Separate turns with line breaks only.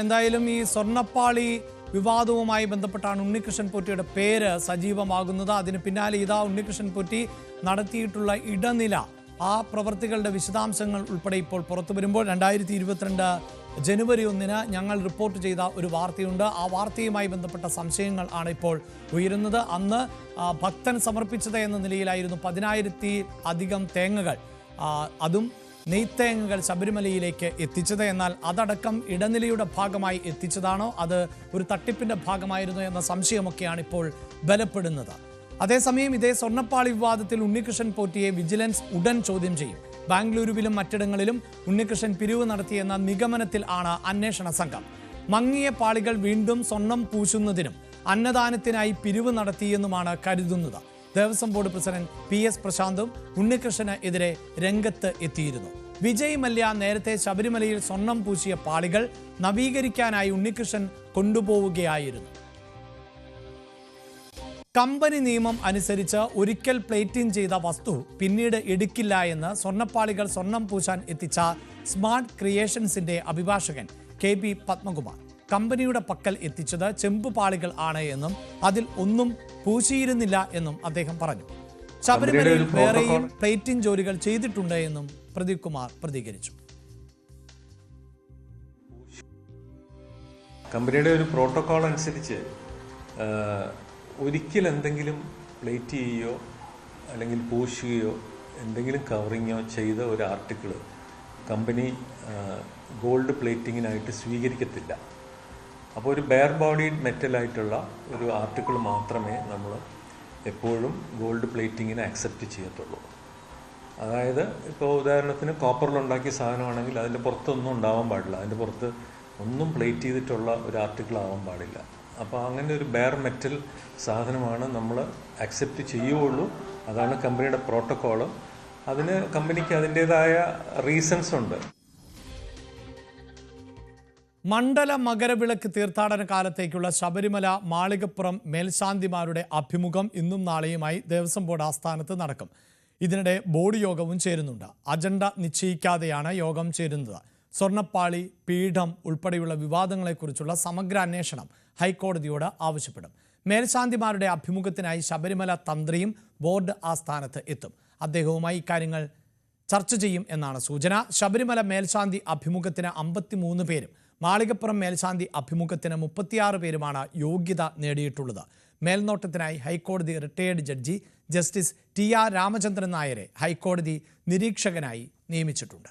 എന്തായാലും ഈ സ്വർണപ്പാളി വിവാദവുമായി ബന്ധപ്പെട്ടാണ് ഉണ്ണികൃഷ്ണൻ പൊറ്റിയുടെ പേര് സജീവമാകുന്നത്. അതിന് പിന്നാലെ ഇതാ ഉണ്ണികൃഷ്ണൻ പൊറ്റി നടത്തിയിട്ടുള്ള ഇടനില. ആ പ്രവർത്തികളുടെ വിശദാംശങ്ങൾ ഉൾപ്പെടെ ഇപ്പോൾ പുറത്തു വരുമ്പോൾ രണ്ടായിരത്തി ഇരുപത്തിരണ്ട് ജനുവരി ഒന്നിന് ഞങ്ങൾ റിപ്പോർട്ട് ചെയ്ത ഒരു വാർത്തയുണ്ട്. ആ വാർത്തയുമായി ബന്ധപ്പെട്ട സംശയങ്ങൾ ആണ് ഇപ്പോൾ ഉയരുന്നത്. അന്ന് ഭക്തൻ സമർപ്പിച്ചത് എന്ന നിലയിലായിരുന്നു പതിനായിരത്തി അധികം തേങ്ങകൾ അതും നെയ്ത്തേങ്ങകൾ ശബരിമലയിലേക്ക് എത്തിച്ചത് എന്നാൽ അതടക്കം ഇടനിലയുടെ ഭാഗമായി എത്തിച്ചതാണോ? അത് ഒരു തട്ടിപ്പിന്റെ ഭാഗമായിരുന്നു എന്ന സംശയമൊക്കെയാണ് ഇപ്പോൾ ബലപ്പെടുന്നത്. അതേസമയം ഇതേ സ്വർണപ്പാളി വിവാദത്തിൽ ഉണ്ണികൃഷ്ണൻ പോറ്റിയെ വിജിലൻസ് ഉടൻ ചോദ്യം ചെയ്യും. ബാംഗ്ലൂരുവിലും മറ്റിടങ്ങളിലും ഉണ്ണികൃഷ്ണൻ പിരിവ് നടത്തിയെന്ന നിഗമനത്തിൽ ആണ് അന്വേഷണ സംഘം. മങ്ങിയ പാളികൾ വീണ്ടും സ്വർണം പൂശുന്നതിനും അന്നദാനത്തിനായി പിരിവ് നടത്തിയെന്നുമാണ് കരുതുന്നത്. Devaswom board president P S പ്രശാന്തും ഉണ്ണികൃഷ്ണന് എതിരെ രംഗത്ത് എത്തിയിരുന്നു. വിജയ് മല്യ നേരത്തെ ശബരിമലയിൽ സ്വർണം പൂശിയ പാളികൾ നവീകരിക്കാനായി ഉണ്ണികൃഷ്ണൻ കൊണ്ടുപോവുകയായിരുന്നു. കമ്പനി നിയമം അനുസരിച്ച് ഒരിക്കൽ പ്ലേറ്റിംഗ് ചെയ്ത വസ്തു പിന്നീട് എടുക്കില്ല എന്ന് സ്വർണപ്പാളികൾ സ്വർണം പൂശാൻ എത്തിച്ച സ്മാർട്ട് ക്രിയേഷൻസിന്റെ അഭിഭാഷകൻ കെ പി പത്മകുമാർ. കമ്പനിയുടെ പക്കൽ എത്തിച്ചത് ചെമ്പുപാളികൾ ആണ് എന്നും അതിൽ ഒന്നും പൂശിയിരുന്നില്ല എന്നും അദ്ദേഹം പറഞ്ഞു. ശബരിമലയിൽ വേറെയും പ്ലേറ്റിംഗ് ജോലികൾ ചെയ്തിട്ടുണ്ട് എന്നും പ്രദീപ് കുമാർ പ്രതികരിച്ചു.
കമ്പനിയുടെ ഒരു പ്രോട്ടോകോൾ അനുസരിച്ച് ഒരിക്കൽ എന്തെങ്കിലും പ്ലേറ്റ് ചെയ്യുകയോ അല്ലെങ്കിൽ പൂശുകയോ എന്തെങ്കിലും കവറിങ്ങോ ചെയ്ത ഒരു ആർട്ടിക്കിൾ കമ്പനി ഗോൾഡ് പ്ലേറ്റിങ്ങിനായിട്ട് സ്വീകരിക്കത്തില്ല. അപ്പോൾ ഒരു ബെയർ ബോഡി മെറ്റലായിട്ടുള്ള ഒരു ആർട്ടിക്കിൾ മാത്രമേ നമ്മൾ എപ്പോഴും ഗോൾഡ് പ്ലേറ്റിങ്ങിന് അക്സെപ്റ്റ് ചെയ്യത്തുള്ളൂ. അതായത് ഇപ്പോൾ ഉദാഹരണത്തിന് കോപ്പറിലുണ്ടാക്കിയ സാധനമാണെങ്കിൽ അതിന്റെ പുറത്തൊന്നും ഉണ്ടാവാൻ പാടില്ല. അതിന്റെ പുറത്ത് ഒന്നും പ്ലേറ്റ് ചെയ്തിട്ടുള്ള ഒരു ആർട്ടിക്കിൾ ആവാൻ പാടില്ല. അപ്പോൾ അങ്ങനെ ഒരു ബെയർ മെറ്റൽ സാധനമാണ് നമ്മൾ അക്സെപ്റ്റ് ചെയ്യുകയുള്ളൂ. അതാണ് കമ്പനിയുടെ പ്രോട്ടോക്കോൾ അതിന് കമ്പനിക്ക് അതിന്റേതായ റീസൺസ് ഉണ്ട്.
മണ്ഡല മകരവിളക്ക് തീർത്ഥാടന കാലത്തേക്കുള്ള ശബരിമല മാളികപ്പുറം മേൽശാന്തിമാരുടെ അഭിമുഖം ഇന്നും നാളെയുമായി ദേവസ്വം ബോർഡ് ആസ്ഥാനത്ത് നടക്കും. ഇതിനിടെ ബോർഡ് യോഗവും ചേരുന്നുണ്ട്. അജണ്ട നിശ്ചയിക്കാതെയാണ് യോഗം ചേരുന്നത്. സ്വർണപ്പാളി പീഠം ഉൾപ്പെടെയുള്ള വിവാദങ്ങളെക്കുറിച്ചുള്ള സമഗ്ര അന്വേഷണം ഹൈക്കോടതിയോട് ആവശ്യപ്പെടും. മേൽശാന്തിമാരുടെ അഭിമുഖത്തിനായി ശബരിമല തന്ത്രിയും ബോർഡ് ആസ്ഥാനത്ത് എത്തും. അദ്ദേഹവുമായി ഇക്കാര്യങ്ങൾ ചർച്ച ചെയ്യും എന്നാണ് സൂചന. ശബരിമല മേൽശാന്തി അഭിമുഖത്തിന് അമ്പത്തിമൂന്ന് പേരും മാളികപ്പുറം മേൽശാന്തി അഭിമുഖത്തിന് മുപ്പത്തിയാറ് പേരുമാണ് യോഗ്യത നേടിയിട്ടുള്ളത്. മേൽനോട്ടത്തിനായി ഹൈക്കോടതി retired judge justice T R Ramachandran നായരെ ഹൈക്കോടതി നിരീക്ഷകനായി നിയമിച്ചിട്ടുണ്ട്.